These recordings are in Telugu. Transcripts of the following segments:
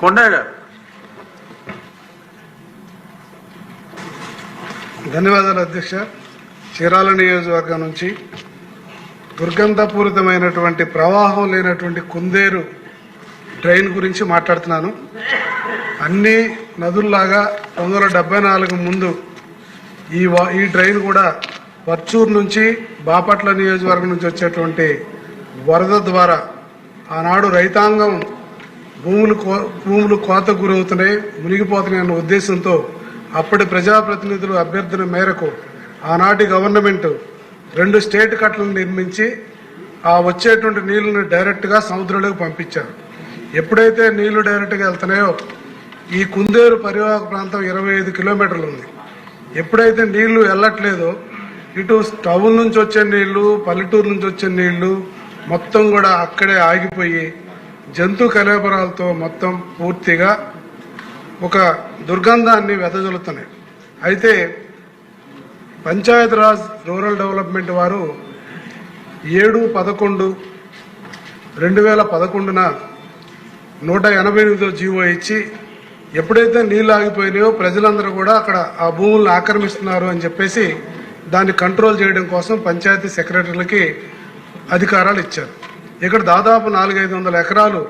కొండయ్య గారు. ధన్యవాదాలు అధ్యక్ష. చీరాల నియోజకవర్గం నుంచి దుర్గంధపూరితమైనటువంటి ప్రవాహం లేనటువంటి కుందేరు ట్రైన్ గురించి మాట్లాడుతున్నాను. అన్ని నదుల్లాగా పంతొమ్మిది వందల నాలుగు ముందు ఈ ఈ ట్రైన్ కూడా వర్చూరు నుంచి బాపట్ల నియోజకవర్గం నుంచి వచ్చేటువంటి వరద ద్వారా ఆనాడు రైతాంగం భూములు కో భూములు కోత గురవుతున్నాయి మునిగిపోతున్నాయి అన్న ఉద్దేశంతో అప్పటి ప్రజాప్రతినిధుల అభ్యర్థన మేరకు ఆనాటి గవర్నమెంట్ రెండు స్టేట్ కట్టలను నిర్మించి ఆ వచ్చేటువంటి నీళ్ళను డైరెక్ట్గా సముద్రంలోకి పంపించారు. ఎప్పుడైతే నీళ్ళు డైరెక్ట్గా వెళ్తున్నాయో ఈ కుందేరు పరివాహక ప్రాంతం ఇరవై ఐదు కిలోమీటర్లు ఉంది. ఎప్పుడైతే నీళ్ళు వెళ్ళట్లేదో ఇటు టౌన్ నుంచి వచ్చే నీళ్ళు పల్లెటూరు నుంచి వచ్చే నీళ్ళు మొత్తం కూడా అక్కడే ఆగిపోయి జంతు కలేబరాలతో మొత్తం పూర్తిగా ఒక దుర్గంధాన్ని వెదజల్లుతున్నాయి. అయితే పంచాయతీరాజ్ రూరల్ డెవలప్మెంట్ వారు ఏడు పదకొండు రెండు వేల పదకొండున నూట ఎనభై ఎనిమిదో జీవో ఇచ్చి ఎప్పుడైతే నీళ్ళు ఆగిపోయినాయో ప్రజలందరూ కూడా అక్కడ ఆ భూములను ఆక్రమిస్తున్నారు అని చెప్పేసి దాన్ని కంట్రోల్ చేయడం కోసం పంచాయతీ సెక్రటరీలకి అధికారాలు ఇచ్చారు. ఇక్కడ దాదాపు నాలుగైదు వందల ఎకరాలు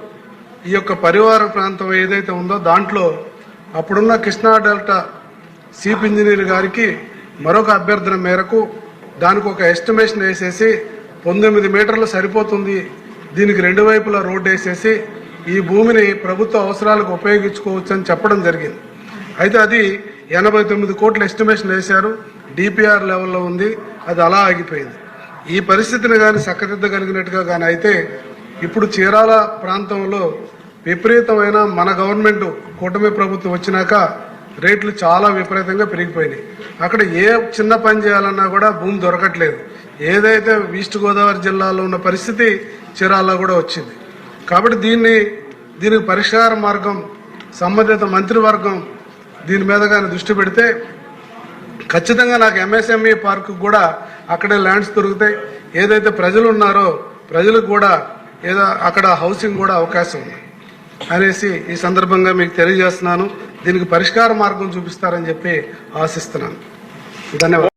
ఈ యొక్క పరివార ప్రాంతం ఏదైతే ఉందో దాంట్లో అప్పుడున్న కృష్ణా డెల్టా చీఫ్ ఇంజనీర్ గారికి మరొక అభ్యర్థన మేరకు దానికి ఒక ఎస్టిమేషన్ వేసేసి పంతొమ్మిది మీటర్లు సరిపోతుంది. దీనికి రెండు వైపులా రోడ్డు వేసేసి ఈ భూమిని ప్రభుత్వ అవసరాలకు ఉపయోగించుకోవచ్చు అని చెప్పడం జరిగింది. అయితే అది ఎనభై తొమ్మిది కోట్ల ఎస్టిమేషన్ వేశారు. డిపిఆర్ లెవెల్లో ఉంది. అది అలా ఆగిపోయింది. ఈ పరిస్థితిని కానీ చక్కదిద్దగలిగినట్టుగా కానీ అయితే ఇప్పుడు చీరాల ప్రాంతంలో విపరీతమైన మన గవర్నమెంట్ కూటమి ప్రభుత్వం వచ్చినాక రేట్లు చాలా విపరీతంగా పెరిగిపోయినాయి. అక్కడ ఏ చిన్న పని చేయాలన్నా కూడా భూమి దొరకట్లేదు. ఏదైతే ఈస్ట్ గోదావరి జిల్లాలో ఉన్న పరిస్థితి చీరాల్లో కూడా వచ్చింది. కాబట్టి దీన్ని దీనికి పరిష్కార మార్గం సంబంధిత మంత్రివర్గం దీని మీద కానీ దృష్టి పెడితే ఖచ్చితంగా నాకు ఎంఎస్ఎంఈ పార్క్ కూడా అక్కడే ల్యాండ్స్ దొరుకుతాయి. ఏదైతే ప్రజలు ఉన్నారో ప్రజలకు కూడా ఏదో అక్కడ హౌసింగ్ కూడా అవకాశం ఉంది. అనేసి ఈ సందర్భంగా మీకు తెలియజేస్తున్నాను. దీనికి పరిష్కార మార్గం చూపిస్తారని చెప్పి ఆశిస్తున్నాను. ధన్యవాదాలు.